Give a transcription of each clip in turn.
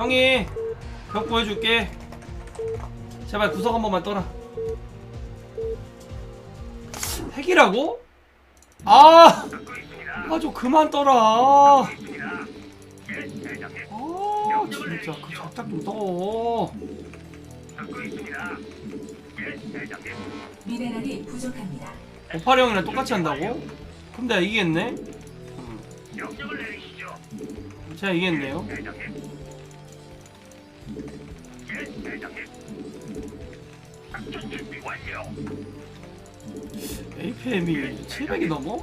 형이 벽 보여줄게 제발 구석 한 번만 떠라 핵이라고? 아! 아 좀 그만 떠라 아 진짜 그 작작 좀 떠. 미네랄이 부족합니다. 오파령이랑 똑같이 한다고? 이기겠네? 명령을 내리시죠. 제가 이기겠네요 APM이 700이 넘어?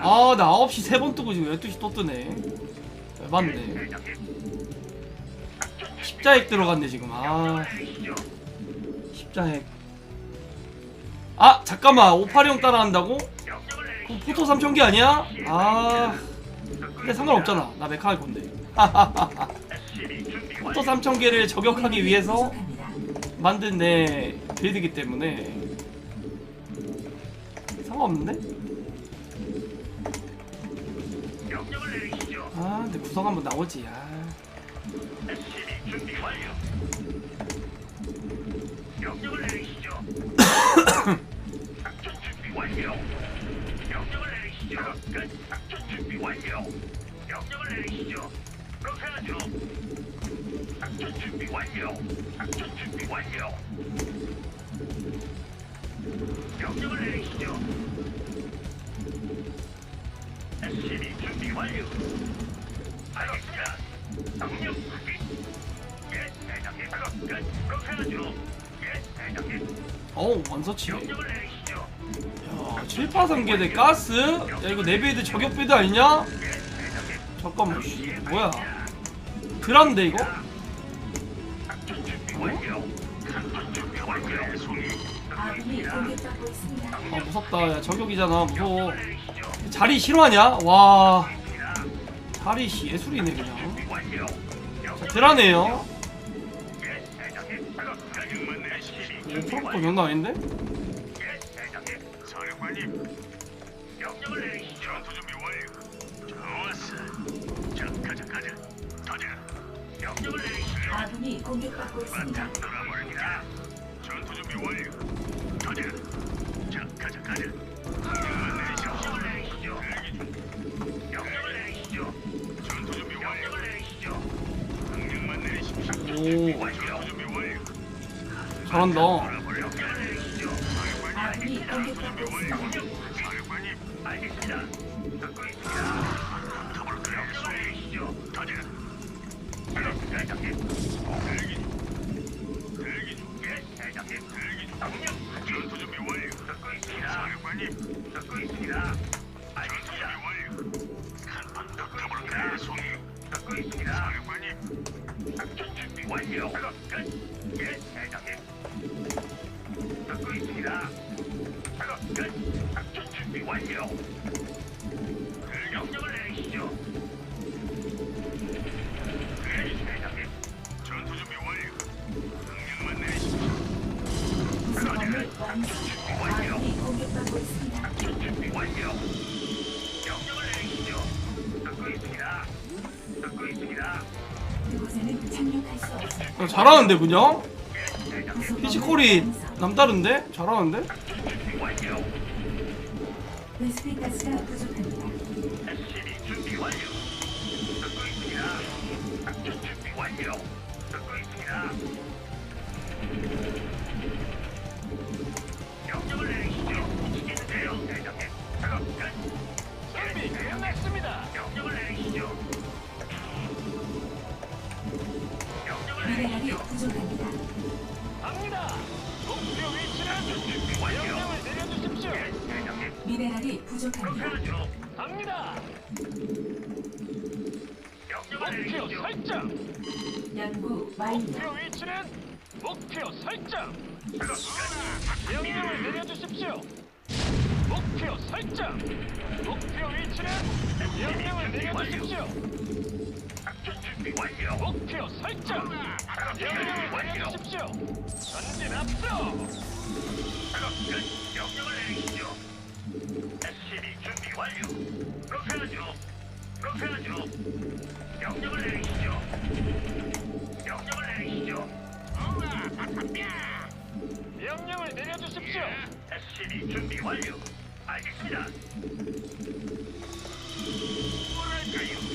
아나 9시 세 번 뜨고 지금 12시 또 뜨네 맞네. 십자핵 들어갔네 지금 아. 십자핵 아 잠깐만 오파령 따라한다고? 명령을 내리시죠. 그럼 포토 3000개 아니야? 아 근데 상관없잖아 나 메카 할 건데 포토. 3000개를 저격하기 위해서. 만든 내 빌드기 때문에 상관없는데? 아 근데 구석 한번 나오지 아. 명령을 내리시죠. 명령을. 그렇게 하죠. 작전 준비 완료. 작전 준비 완료. 명령을 내리시죠. SCB 준비 완료. 알겠습니다. 명령 확인. 예, 대장님. 작업 끝. 그렇게 하죠. 예, 대장님. 어우 원서치 명령을 내리시죠. 야 7파상계대 가스? 야 이거 내 빌드 저격 빌드 아니냐? 잠깐만 씨, 뭐야 드란데 이거? 아 무섭다 야 저격이잖아 무서워. 자리 싫어하냐? 와 자리 씨 예술이네 그냥. 자 드라네요. 5%도 장난 아닌데? 아군이 공격받고 있습니다. 돌아버립니다. 전투 준비 완료. 가자. 자, 가자, 가자. 오. 잘한다 작업 끝. 예, 대장님. 듣고 있습니다. 작업 끝. 작전 준비 완료. 명령을 내리시죠. 네, 대장님. 전투 준비 완료. 명령만 내리시죠. 구성원을 완성. 아군이 공격받고 있습니다. 작전 준비 완료. 명령을 내리시죠. 듣고 있습니다. 듣고 있습니다. 야, 잘하는데 그냥? 피지컬이. 남다른데? 잘하는데? 미네랄이 내리시죠. 부족합니다. 갑니다. 목표 위치는. 명령을 내려주십시오. 미네랄이 부족합니다. 갑니다. 목표 설정. 연구 완료. 목표 위치는 목표 설정. 명령을 내려주십시오. 목표 설정. 목표 위치는 명령을 내려주십시오. 목표 설정. 명령을 내려주십시오. 전진 앞으로. 명령을 내리시죠. SCB 준비 완료. 그렇게 하죠. 그렇게 하죠. 명령을 내리시죠. 명령을 내리시죠. 우와, 바탕뼈. 명령을 내려주십시오. SCB 준비 완료. 알겠습니다. 뭐랄까요?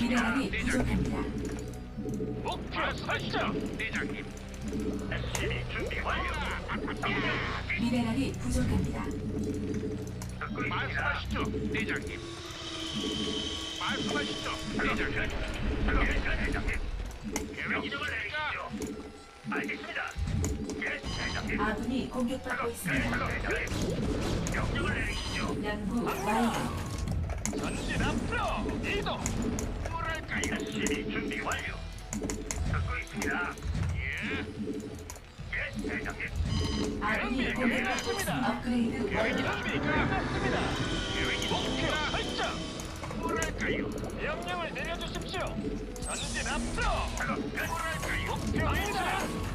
미네랄이. 부족합니다. 목표 설정. 대장님. SCB 준비 완료. 미네랄이 부족합니다. 듣고 말씀하시죠, 대장님. 말씀하시죠, 대장님. 예, 대장님. 계획 이동을 내리시죠. 알겠습니다. 예, 대장님. 아군이 공격받고 네, 있습니다. 대장님. 명령을 내리시죠. 연구 완료. 전진 앞으로 이동. SCB 준비 완료. 듣고 있습니다. 예. 예, 대장님. 아군이 공격받고 있습니다. 업그레이드 완료. 준비 끝났습니다. 계획 이동. 목표 설정. 뭐랄까요? 명령을 내려주십시오. 전진 앞으로. 작업 끝. 뭐랄까요? 목표 위치는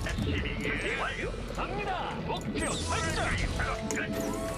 SCB 준비 완료. 갑니다. 목표 설정. 작업 끝.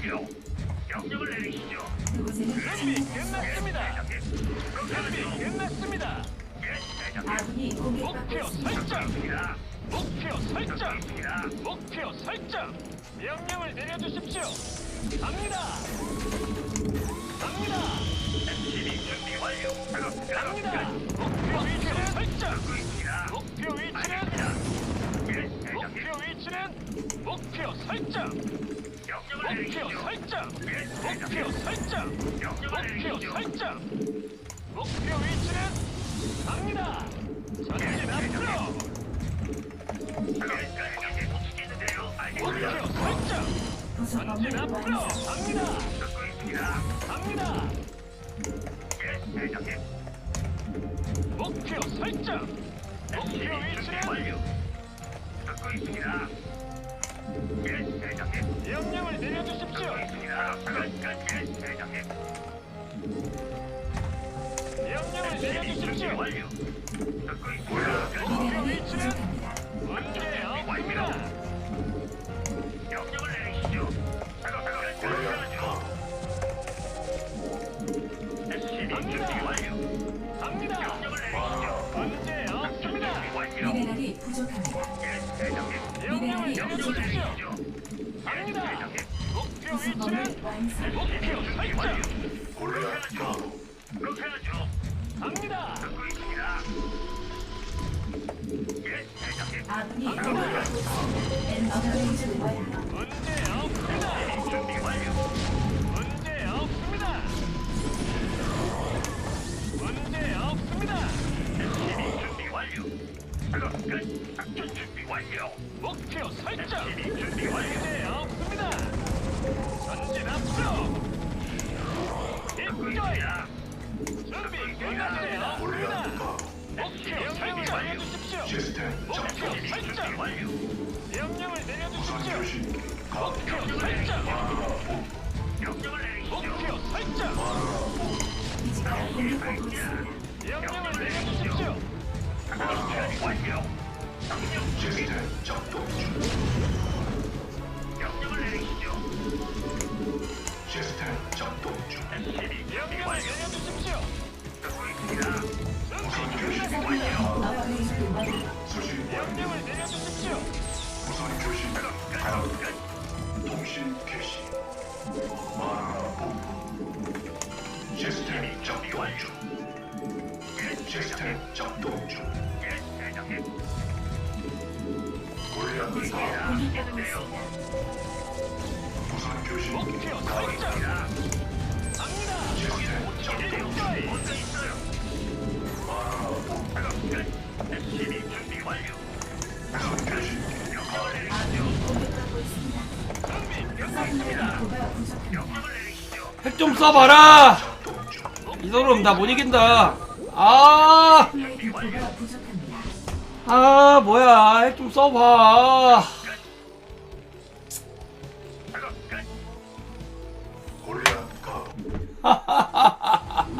완료. 명령을 내리시죠. 준비 끝났습니다. 준비. 끝났습니다. 예. 아군이 공격받고 목표. 설정. 목표 설정. 목표 설정. 명령을 내려주십시오. 갑니다. 갑니다. 준비 완료. 목표 위치는 설정. 목표 위치는. 목표 위치는 목표 설정. 예, 목표. 설정. 목표. 설정. 대장님. 명령을 내려주십시오. 명령을 내려주십시오. 듣고 있습니다. 목표 위치는 문제 없습니다. 문제 없습니다. 문제 없습니다. 준비 완료. 작업 끝. 작전 준비 완료. 목표 설정. 준비 완료. 문제 없습니다. 전진 앞으로. 있습니다. 준비 끝났습니다. 목표 설정 내려주십시오. 완료. 명령을 중. 통신 개시. 마라 본부. 시스템. 예. 시스템 작동 중. 예. 무선 교신 목표 갑니다. 시스템 작동 중. 핵 좀 쏴봐라! 이놈 나 못 이긴다. 아! 아, 뭐야. 핵 좀 쏴봐. 하하하.